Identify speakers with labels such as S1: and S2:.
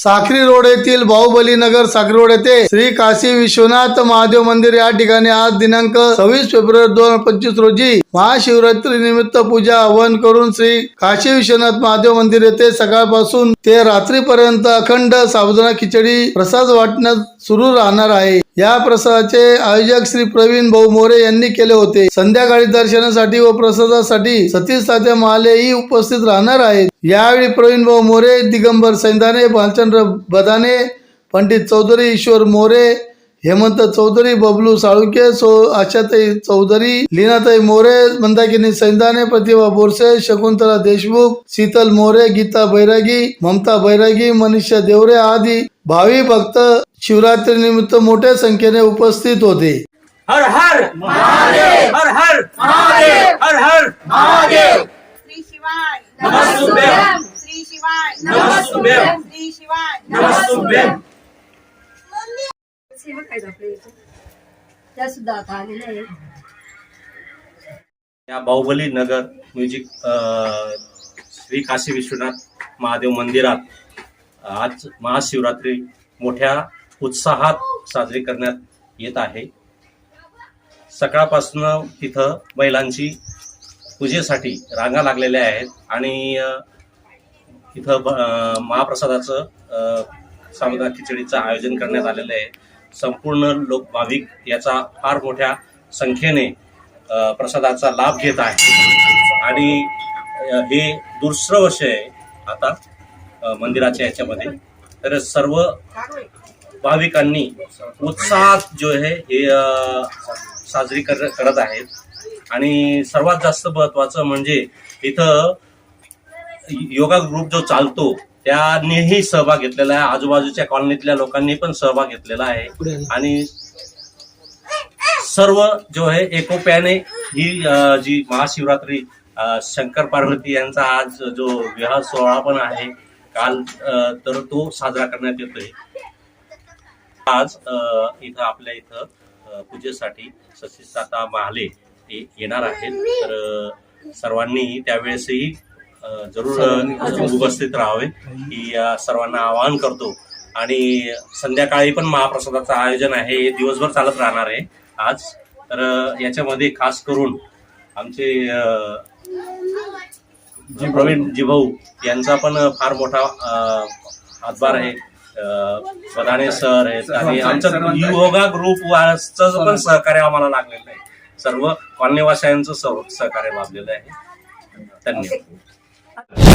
S1: साखरी road येथील बाहुबली नगर साखरी road येथे श्री काशी विश्वनाथ महादेव मंदिर या ठिकाणी आज दिनांक सव्वीस फेब्रुवारी दोन हजार पंचवीस रोजी महाशिवरात्री निमित्त पूजा हवन करून श्री काशी विश्वनाथ महादेव मंदिर येथे सकाळपासून ते रात्रीपर्यंत अखंड साबुदाणा खिचडी प्रसाद वाटण्यात सुरू राहणार आहे. या प्रसादाचे आयोजक श्री प्रवीण भाऊ मोरे यांनी केले होते. संध्याकाळी दर्शनासाठी व प्रसादासाठी सतीश तात्या महालेही उपस्थित राहणार आहेत. यावेळी प्रवीण भाऊ मोरे दिगंबर सैंदाने भालचंद्र बदाने पंडित चौधरी ईश्वर मोरे हेमंत चौधरी बबलू साळुके सो आशाताई चौधरी लीनाताई मोरे मंदाकिनी सैंदाने प्रतिभा बोरसे शकुंतला देशमुख शीतल मोरे गीता बैरागी ममता बैरागी मनीषा देवरे आदी भावी भक्त शिवरात्री निमित्त मोठ्या संख्येने उपस्थित होते.
S2: हर हर महादेव! हर हर महादेव! हर हर महादेव!
S3: श्री शिवाय!
S2: नमस्तुभ्यं.
S3: श्री शिवाय
S2: नमस्तुभ्यं.
S3: श्री शिवाय
S2: नमस्तुभ्यं
S4: सेवक आहेत आपल्या इथे त्या सुद्धा आता आलेल्या आहेत
S2: या बाहुबली नगर म्युझिक अ, श्री काशी विश्वनाथ महादेव मंदिरात आज महाशिवरात्री मोठ्या उत्साहात साजरी करण्यात येत आहे सकाळपासून तिथं बैलांची पूजेसाठी रांगा लागलेल्या आहेत. आणि इथं महाप्रसादाचं सामदा खिचडीचं आयोजन करण्यात आलेलं आहे. संपूर्ण लोक भाविक याचा फार मोठ्या संख्येने प्रसादाचा लाभ घेत आहे आणि हे दुसरं वर्ष आहे आता मंदिराच्या याच्यामध्ये. तर सर्व भाविकांनी उत्साहात जो आहे हे साजरी कर करत आहेत. आणि सर्वात जास्त महत्वाचं म्हणजे इथं योगा ग्रुप जो चालतो त्यांनीही सहभाग घेतलेला आहे. आजूबाजूच्या कॉलनीतल्या लोकांनी पण सहभाग घेतलेला आहे. आणि सर्व जो आहे एकोप्याने ही जी महाशिवरात्री शंकर पार्वती यांचा आज जो विवाह सोहळा पण आहे काल तर तो साजरा करण्यात येतोय. आज इथं आपल्या इथं पूजेसाठी सतीश महाले हे येणार आहेत. तर सर्वांनी त्यावेळेसही जरूर उपस्थित राहावे. ही अ, सर्वांना आवाहन करतो. आणि संध्याकाळी पण महाप्रसादाचं आयोजन आहे. हे दिवसभर चालत राहणार आहे आज. तर याच्यामध्ये खास करून आमचे जी प्रवीण जिभाऊ यांचा पण फार मोठा हातभार आहे. बदाणे सर आहेत. आणि आमचं योगा ग्रुप वाचं पण सहकार्य आम्हाला लागलेलं आहे. सर्व कॉलनीवासियांचं सहकार्य लाभलेलं आहे. धन्यवाद.